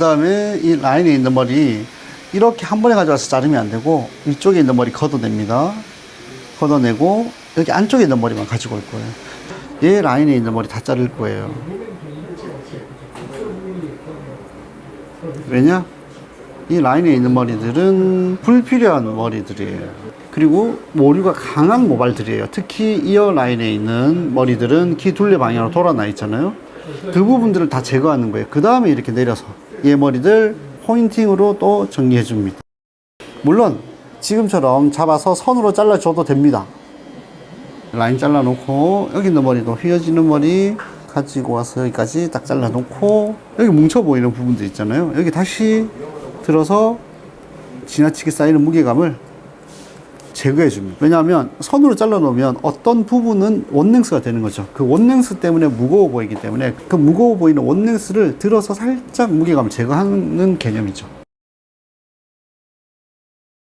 그 다음에 이 라인에 있는 머리 이렇게 한 번에 가져와서 자르면 안 되고 위쪽에 있는 머리 걷어냅니다. 걷어내고 여기 안쪽에 있는 머리만 가지고 올 거예요. 얘 라인에 있는 머리 다 자를 거예요. 왜냐? 이 라인에 있는 머리들은 불필요한 머리들이에요. 그리고 모류가 강한 모발들이에요. 특히 이어 라인에 있는 머리들은 키 둘레 방향으로 돌아나 있잖아요. 그 부분들을 다 제거하는 거예요. 그 다음에 이렇게 내려서 얘 머리들 포인팅으로 또 정리해 줍니다. 물론 지금처럼 잡아서 선으로 잘라줘도 됩니다. 라인 잘라놓고 여기 있는 머리도 휘어지는 머리 가지고 와서 여기까지 딱 잘라놓고 여기 뭉쳐 보이는 부분들 있잖아요. 여기 다시 들어서 지나치게 쌓이는 무게감을 제거해 줍니다. 왜냐하면 선으로 잘라 놓으면 어떤 부분은 원랭스가 되는 거죠. 그 원랭스 때문에 무거워 보이기 때문에 그 무거워 보이는 원랭스를 들어서 살짝 무게감을 제거하는 개념이죠.